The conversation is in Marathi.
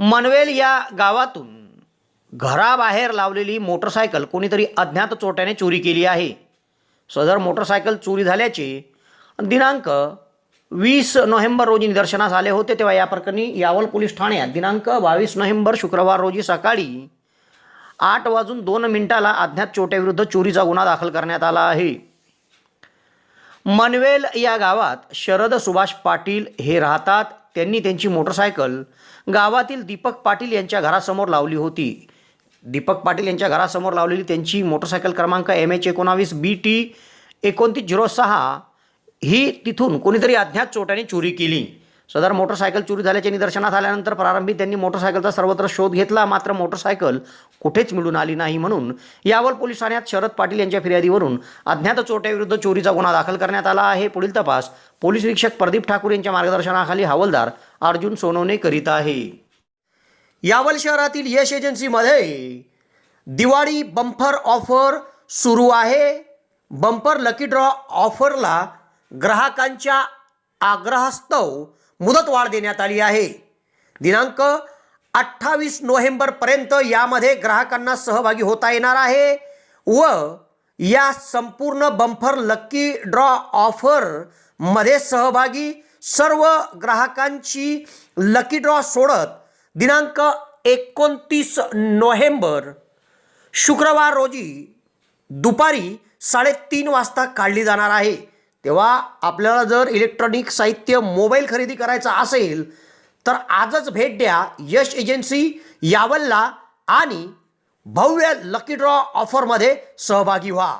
मनवेल या गावातून घराबाहेर लावलेली मोटरसायकल कोणीतरी अज्ञात चोट्याने चोरी केली आहे. सदर मोटरसायकल चोरी झाल्याचे दिनांक वीस नोव्हेंबर रोजी निदर्शनास आले होते तेव्हा या प्रकरणी यावल पोलीस ठाण्यात दिनांक बावीस नोव्हेंबर शुक्रवार रोजी सकाळी आठ वाजून दोन मिनिटाला अज्ञात चोट्याविरुद्ध चोरीचा गुन्हा दाखल करण्यात आला आहे. मनवेल या गावात शरद सुभाष पाटील हे राहतात. त्यांनी त्यांची मोटरसायकल गावातील दीपक पाटील यांच्या घरासमोर लावली होती. दीपक पाटील यांच्या घरासमोर लावलेली त्यांची मोटरसायकल क्रमांक एम एच एकोणावीस बी टी एकोणतीस झिरो सहा ही तिथून कोणीतरी अज्ञात चोट्याने चोरी केली. सदर मोटरसायकल चोरी झाल्याचे निदर्शनात आल्यानंतर प्रारंभी त्यांनी मोटरसायकलचा सर्वत्र शोध घेतला. मात्र मोटरसायकल कुठेच मिळून आली नाही म्हणून यावल पोलीस ठाण्यात शरद पाटील यांच्या फिर्यादीवरून अज्ञात चोट्याविरुद्ध चोरीचा गुन्हा दाखल करण्यात आला आहे. पुढील तपास पोलीस निरीक्षक प्रदीप ठाकूर यांच्या मार्गदर्शनाखाली हवालदार अर्जुन सोनवणे करीत आहे. यावल शहरातील यश एजन्सीमध्ये दिवाळी बंपर ऑफर सुरू आहे. बंपर लकी ड्रॉ ऑफरला ग्राहकांच्या आग्रहास्तव मुदतवाढ देण्यात आली आहे. दिनांक अठ्ठावीस नोव्हेंबरपर्यंत यामध्ये ग्राहकांना सहभागी होता येणार आहे व या संपूर्ण बम्फर लकी ड्रॉ ऑफरमध्ये सहभागी सर्व ग्राहकांची लकी ड्रॉ सोडत दिनांक एकोणतीस नोव्हेंबर शुक्रवार रोजी दुपारी साडेतीन वाजता काढली जाणार आहे. तेव्हा आपल्याला जर इलेक्ट्रॉनिक साहित्य मोबाईल खरेदी करायचा असेल तर आजच भेट द्या यश एजन्सी यावलला आणि भव्य लकी ड्रॉ ऑफरमध्ये सहभागी व्हा.